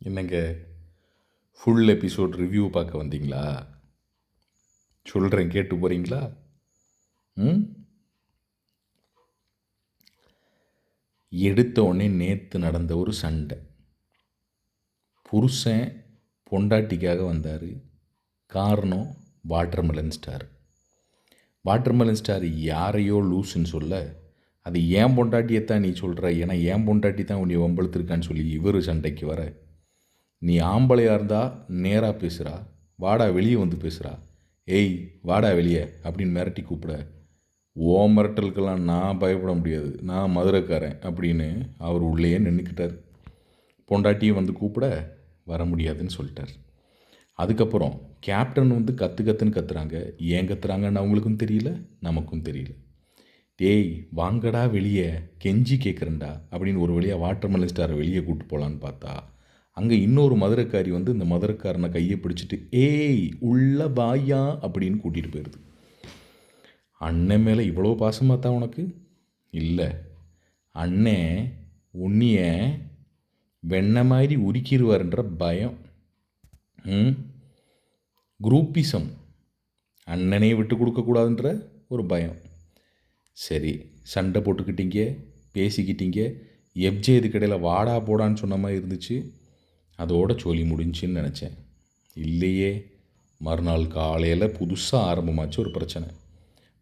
என்னங்க full episode review பார்க்க வந்தீங்களா? சொல்கிறேன் கேட்டு போகிறீங்களா ம்? எடுத்த உடனே நேற்று நடந்த ஒரு சண்டை. புருஷன் பொண்டாட்டிக்காக வந்தார். காரணம் வாட்டர்மெலன் ஸ்டார். வாட்டர்மெலன் ஸ்டார் யாரையோ லூசுன்னு சொல்ல அது ஏன் பொண்டாட்டியை தான் நீ சொல்கிற ஏன்னா ஏன் பொண்டாட்டி தான் உன்னை வம்பளுத்திருக்கான்னு சொல்லி இவர் சண்டைக்கு வர நீ ஆம்பளையாக இருந்தால் நேராக பேசுகிறா வாடா வெளியே வந்து பேசுகிறா ஏய் வாடா வெளியே அப்படின்னு மிரட்டி கூப்பிட. ஓ மிரட்டலுக்கெல்லாம் நான் பயப்பட முடியாது. நான் மதுரைக்காரன் அப்படின்னு அவர் உள்ளேயே நின்றுக்கிட்டார் பொண்டாட்டியும் வந்து கூப்பிட வர முடியாதுன்னு சொல்லிட்டார். அதுக்கப்புறம் கேப்டன் வந்து கற்று கத்துன்னு கத்துறாங்க. ஏன் கத்துறாங்கன்னு அவங்களுக்கும் தெரியல நமக்கும் தெரியல. டேய் வாங்கடா வெளியே கெஞ்சி கேட்குறேன்டா அப்படின்னு ஒரு வழியாக வாட்டர்மெலன் ஸ்டாரை வெளியே கூட்டு போகலான்னு பார்த்தா அங்கே இன்னொரு மதுரைக்காரி வந்து இந்த மதுரைக்காரனை கையை பிடிச்சிட்டு ஏய் உள்ள வாயா? அப்படின்னு கூட்டிகிட்டு போயிடுது அண்ணன் மேலே இவ்வளோ பாசமாக தான் உனக்கு? இல்லை. அண்ணே உன்னிய வெண்ணெய் மாதிரி உருக்கிடுவாருன்ற பயம். ம்? குரூப்பிசம். அண்ணனே விட்டு கொடுக்கக்கூடாதுன்ற ஒரு பயம். சரி சண்டை போட்டுக்கிட்டீங்க பேசிக்கிட்டீங்க. எப்ஜே இதுக்கிடையில் வாடா போடான்னு சொன்ன மாதிரி இருந்துச்சு. அதோட சொல்லி முடிஞ்சுன்னு நினச்சேன். இல்லையே மறுநாள் காலையில் புதுசாக ஆரம்பமாச்சு ஒரு பிரச்சனை.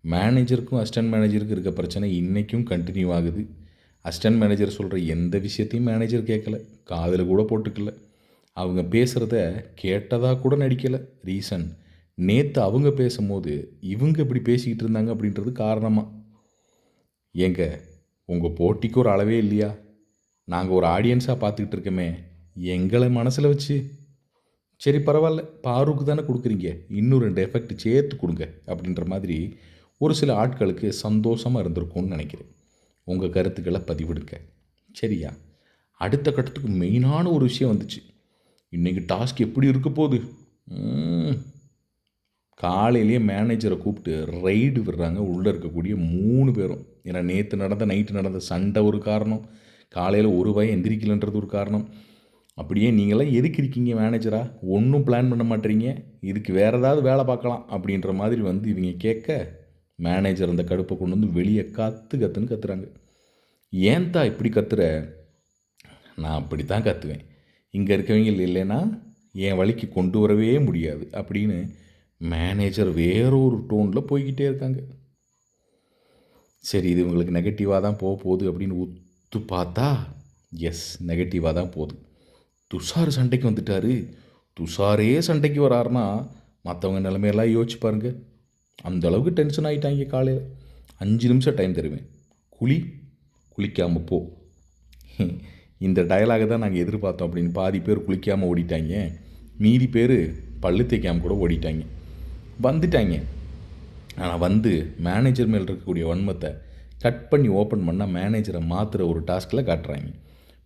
மேனேஜருக்கும் அசிஸ்டன்ட் மேனேஜருக்கும் இருக்க பிரச்சனை இன்றைக்கும் கண்டினியூ ஆகுது. அசிஸ்டன்ட் மேனேஜர் சொல்கிற எந்த விஷயத்தையும் மேனேஜர் கேட்கல காதில் கூட போட்டுக்கல. அவங்க பேசுகிறத கேட்டதாக கூட நடிக்கலை. ரீசன் நேற்று அவங்க பேசும்போது இவங்க இப்படி பேசிக்கிட்டு இருந்தாங்க அப்படின்றது காரணமாக ஏங்க உங்கள் போட்டிக்கு ஒரு அளவே இல்லையா? நாங்கள் ஒரு ஆடியன்ஸாக பார்த்துக்கிட்டு இருக்கோமே. எங்களை மனசில் வச்சு சரி பரவாயில்ல பாருக்கு தானே கொடுக்குறீங்க. இன்னும் ரெண்டு எஃபெக்ட் சேர்த்து கொடுங்க. அப்படின்ற மாதிரி ஒரு சில ஆட்களுக்கு சந்தோஷமாக இருந்திருக்கும்னு நினைக்கிறேன். உங்கள் கருத்துக்களை பதிவிடுங்க. சரியா? அடுத்த கட்டத்துக்கு மெயினான ஒரு விஷயம் வந்துச்சு. இன்றைக்கி டாஸ்க் எப்படி இருக்க போகுது? காலையிலேயே மேனேஜரை கூப்பிட்டு ரைடு விடுறாங்க. உள்ளே இருக்கக்கூடிய மூணு பேரும். ஏன்னா நேற்று நடந்த நைட்டு நடந்த சண்டை ஒரு காரணம். காலையில் ஒரு பயம் எந்திரிக்கலன்றது ஒரு காரணம். அப்படியே நீங்களாம் எதுக்கு இருக்கீங்க மேனேஜரா ஒன்றும் பிளான் பண்ண மாட்டீங்க. இதுக்கு வேறு ஏதாவது வேலை பார்க்கலாம் அப்படின்ற மாதிரி வந்து இவங்க கேட்க மேனேஜர் அந்த கடுப்பை கொண்டு வந்து வெளியே காத்து கத்துன்னு கத்துறாங்க. ஏன் தான் இப்படி கத்துற? நான் அப்படி தான் கத்துவேன். இங்கே இருக்கவங்க இல்லைன்னா என் வழிக்கு கொண்டு வரவே முடியாது அப்படின்னு மேனேஜர் வேறொரு டோனில் போய்கிட்டே இருக்காங்க. சரி இது உங்களுக்கு நெகட்டிவாக தான் போக போகுது அப்படின்னு உத்து பார்த்தா எஸ் நெகட்டிவாக தான் போகுது. துஷார் சண்டைக்கு வந்துட்டாரு. துஷாரே சண்டைக்கு வராருனா மற்றவங்க நிலைமையெல்லாம் யோசிச்சு பாருங்க. அந்த அளவுக்கு டென்ஷன் ஆகிட்டாங்க காலையில். அஞ்சு நிமிஷம் டைம் தருவேன். குளி குளிக்காமல் போ. இந்த டயலாக தான் நாங்கள் எதிர்பார்த்தோம் அப்படின்னு பாதி பேர் குளிக்காமல் ஓடிட்டாங்க. மீதி பேர் பல்லு தேய்க்காமல் கூட ஓடிட்டாங்க. வந்துட்டாங்க. ஆனால் வந்து மேனேஜர் மேல் இருக்கக்கூடிய வன்மத்தை கட் பண்ணி ஓப்பன் பண்ணால் மேனேஜரை மாற்றுற ஒரு டாஸ்கில் காட்டுறாங்க.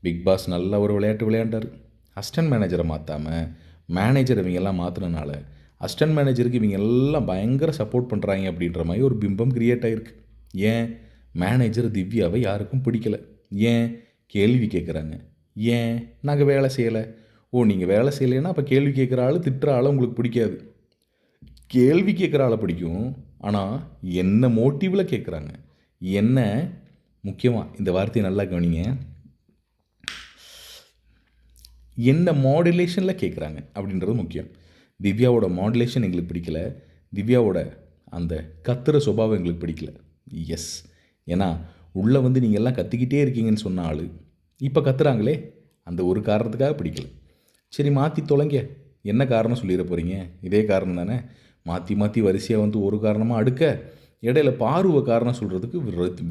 பிக் பாஸ் நல்ல ஒரு விளையாட்டு விளையாண்டார். அஸ்டன்ட் மேனேஜரை மாற்றாமல் மேனேஜர் இவங்கெல்லாம் மாற்றினால அஸ்டன்ட் மேனேஜருக்கு இவங்க எல்லாம் பயங்கர சப்போர்ட் பண்ணுறாங்க அப்படின்ற மாதிரி ஒரு பிம்பம் கிரியேட் ஆகிருக்கு ஏன்? மேனேஜர் திவ்யாவை யாருக்கும் பிடிக்கல. ஏன்? கேள்வி கேட்குறாங்க ஏன்? நாங்கள் வேலை செய்யலை. ஓ நீங்கள் வேலை செய்யலைன்னா அப்போ கேள்வி கேட்குற ஆள் திட்டுற ஆள் உங்களுக்கு பிடிக்காது. கேள்வி கேட்குற ஆளை பிடிக்கும். ஆனால் என்ன மோட்டிவில் கேட்குறாங்க என்ன? முக்கியமாக இந்த வார்த்தையை நல்லா கவனிங்க. என்ன மாடுலேஷனில் கேட்குறாங்க அப்படின்றது முக்கியம். திவ்யாவோட மாடுலேஷன் எங்களுக்கு பிடிக்கல. திவ்யாவோட அந்த கத்துற சுபாவம் எங்களுக்கு பிடிக்கல. எஸ் ஏன்னா உள்ளே வந்து நீங்கள் எல்லாம் கத்திக்கிட்டே இருக்கீங்கன்னு சொன்ன ஆள் இப்போ கத்துறாங்களே அந்த ஒரு காரணத்துக்காக பிடிக்கல. சரி மாற்றி தொலைங்க. என்ன காரணம் சொல்லிட போகிறீங்க இதே காரணம் தானே? மாற்றி மாற்றி வரிசையாக வந்து ஒரு காரணமாக அடுக்க இடையில பார்வை காரணம் சொல்கிறதுக்கு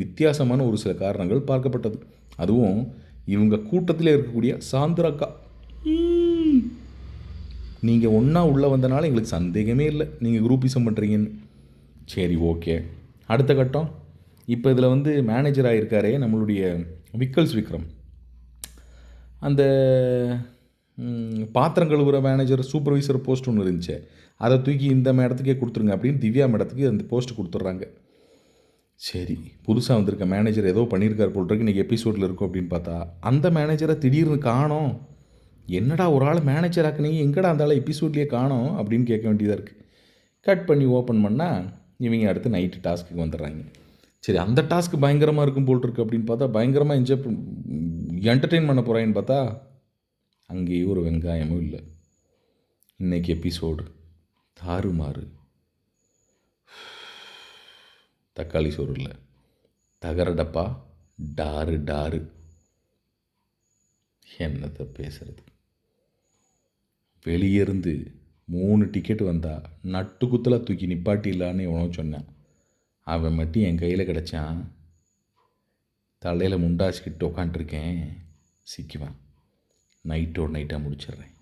வித்தியாசமான ஒரு சில காரணங்கள் பார்க்கப்பட்டது. அதுவும் இவங்க கூட்டத்தில் இருக்கக்கூடிய சாந்திராக்கா நீங்கள் ஒன்றா உள்ளே வந்தனால எங்களுக்கு சந்தேகமே இல்லை. நீங்கள் குரூப்பிசம் பண்ணுறீங்கன்னு சரி ஓகே. அடுத்த கட்டம். இப்போ இதில் வந்து மேனேஜர் இருக்காரே நம்மளுடைய விக்கல்ஸ் விக்ரம். அந்த பாத்திரம் கழுவுற மேனேஜர் சூப்பர்வைசர் போஸ்ட் ஒன்று இருந்துச்சு. அதை தூக்கி இந்த மேடத்துக்கே கொடுத்துருங்க அப்படின்னு திவ்யா மேடத்துக்கு அந்த போஸ்ட் கொடுத்துட்றாங்க சரி புதுசாக வந்திருக்க மேனேஜர் ஏதோ பண்ணியிருக்கார் போல் இருக்கு. இன்றைக்கி எபிசோடில் இருக்கும் அப்படின்னு பார்த்தா அந்த மேனேஜரை திடீர்னு காணோம். என்னடா ஒரு ஆள் மேனேஜர் ஆக்குனீங்க? எங்கடா அந்த ஆள் எபிசோட்லேயே காணோம்? அப்படின்னு கேட்க வேண்டியதாக இருக்குது கட் பண்ணி ஓப்பன் பண்ணால் இவங்க அடுத்து நைட்டு டாஸ்க்குக்கு வந்துடுறாங்க. சரி அந்த டாஸ்க்கு பயங்கரமாக இருக்கும் போல் இருக்கு அப்படின்னு பார்த்தா பயங்கரமாக என்ஜாய் என்டர்டெயின் பண்ண போகிறாங்கன்னு பார்த்தா அங்கேயும் ஒரு வெங்காயமும் இல்லை. இன்னைக்கு எபிசோடு தாறுமாறு. தக்காளி சோறு இல்லை. தகர டப்பா டாரு டாரு என்னத்தை பேசுறது. வெளியேருந்து மூணு டிக்கெட் வந்தா நட்டு குத்தில் தூக்கி நிப்பாட்டிடலான்னு எவனோ சொன்னான். அவன் மட்டும் என் கையில் கிடச்சான். தலையில் முண்டாச்சிக்கிட்டு உக்காண்ட்ருக்கேன் சிக்குவேன் நைட்டோட நைட்டாக முடிச்சிடுறேன்.